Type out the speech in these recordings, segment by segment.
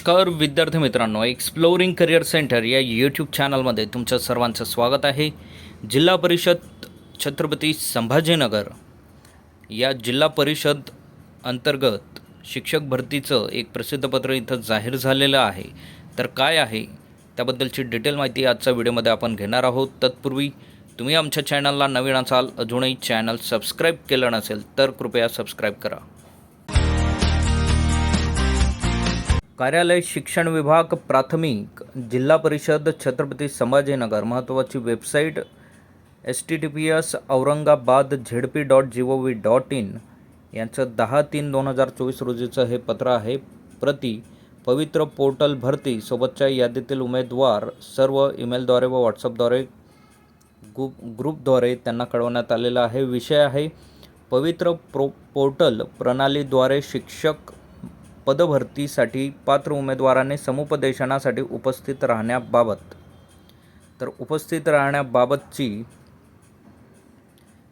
नमस्कार विद्यार्थी मित्रांनो. एक्सप्लोरिंग करिअर सेंटर या यूट्यूब चॅनलमध्ये तुमचं सर्वांचं स्वागत आहे. जिल्हा परिषद छत्रपती संभाजीनगर या जिल्हा परिषद अंतर्गत शिक्षक भरतीचं एक प्रसिद्धपत्र इथं जाहीर झालेलं आहे. तर काय आहे? त्याबद्दलची डिटेल माहिती आजच्या व्हिडिओमध्ये आपण घेणार आहोत. तत्पूर्वी तुम्ही आमच्या चॅनलला नवीन असाल अजूनही चॅनल सबस्क्राईब केलं नसेल तर कृपया सबस्क्राईब करा. कार्यालय शिक्षण विभाग प्राथमिक जिल्हा परिषद छत्रपती संभाजीनगर. महत्त्वाची website S T T P S Aurangabad Z P dot G O V dot in. यांचं दहा तीन दोन हजार चोवीस रोजीचं हे पत्र आहे. प्रति पवित्र पोर्टल भरती सोबतच्या यादीतील उमेदवार सर्व ईमेलद्वारे व व्हॉट्सअपद्वारे ग्रुप ग्रुपद्वारे त्यांना कळवण्यात आलेला आहे. विषय आहे पवित्र प्रो पोर्टल प्रणालीद्वारे शिक्षक पदभरतीसाठी पात्र उमेदवाराने समुपदेशनासाठी उपस्थित राहण्याबाबत. तर उपस्थित राहण्याबाबतची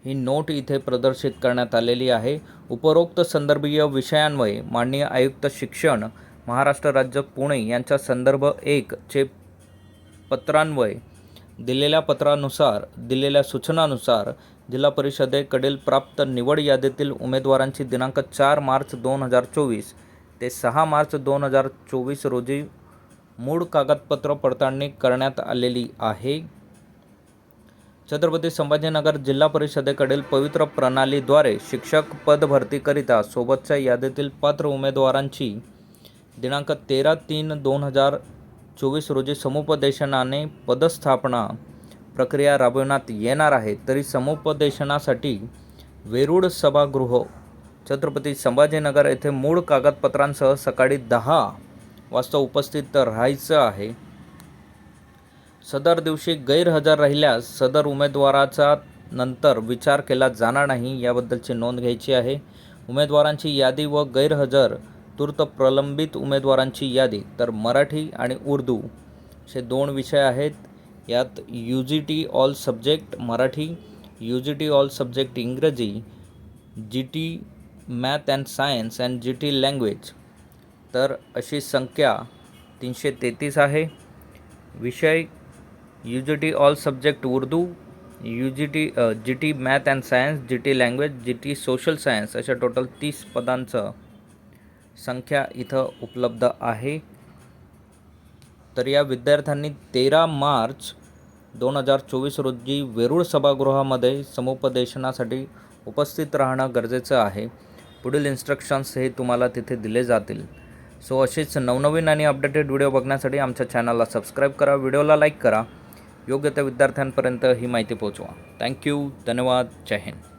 ही नोट इथे प्रदर्शित करण्यात आलेली आहे. उपरोक्त संदर्भीय विषयांमुळे माननीय आयुक्त शिक्षण महाराष्ट्र राज्य पुणे यांच्या संदर्भ एक चे पत्रान्वये दिलेल्या पत्रानुसार दिलेल्या सूचनानुसार जिल्हा परिषदेकडील प्राप्त निवड यादीतील उमेदवारांची दिनांक चार मार्च दोन हजार चोवीस ते सहा मार्च दोन हजार चोवीस रोजी मूळ कागदपत्र पडताळणी करण्यात आलेली आहे. छत्रपती संभाजीनगर जिल्हा परिषदेकडील पवित्र प्रणालीद्वारे शिक्षक पदभरतीकरिता सोबतच्या यादीतील पात्र उमेदवारांची दिनांक तेरा तीन दोन हजार चोवीस रोजी समुपदेशनाने पदस्थापना प्रक्रिया राबविण्यात येणार आहे. तरी समुपदेशनासाठी वेरूळ सभागृह छत्रपती संभाजीनगर येथे मूळ कागदपत्रांसह सकाळी दहा वाजता उपस्थित राहायचं आहे. सदर दिवशी गैरहजर राहिल्यास सदर उमेदवाराचा नंतर विचार केला जाणार नाही याबद्दलची नोंद घ्यायची आहे. उमेदवारांची यादी व गैरहजर तूर्त प्रलंबित उमेदवारांची यादी तर मराठी आणि उर्दू असे दोन विषय आहेत. यात U G T all subject Marathi U G T all subject Ingraji G T math and science and G T language. तर अशी संख्या तीनशे तेहतीस आहे. विषय U G T all subject Urdu U G T G T math and science G T language G T social science अशा total तीस पदांचं संख्या इथं उपलब्ध आहे. तर या विद्यार्थ्यांनी तेरा मार्च दोन हजार चोवीस रोजी वेरूळ सभागृहामध्ये समुपदेशनासाठी उपस्थित राहणं गरजेचं आहे. पुढील इन्स्ट्रक्शन्स हे तुम्हाला तिथे दिले जातील. सो असेच नवनवीन आणि अपडेटेड व्हिडिओ बघण्यासाठी आमच्या चॅनलला सबस्क्राईब करा व्हिडिओला लाईक करा. योग्य त्या विद्यार्थ्यांपर्यंत ही माहिती पोहोचवा. थँक्यू धन्यवाद. जय हिंद.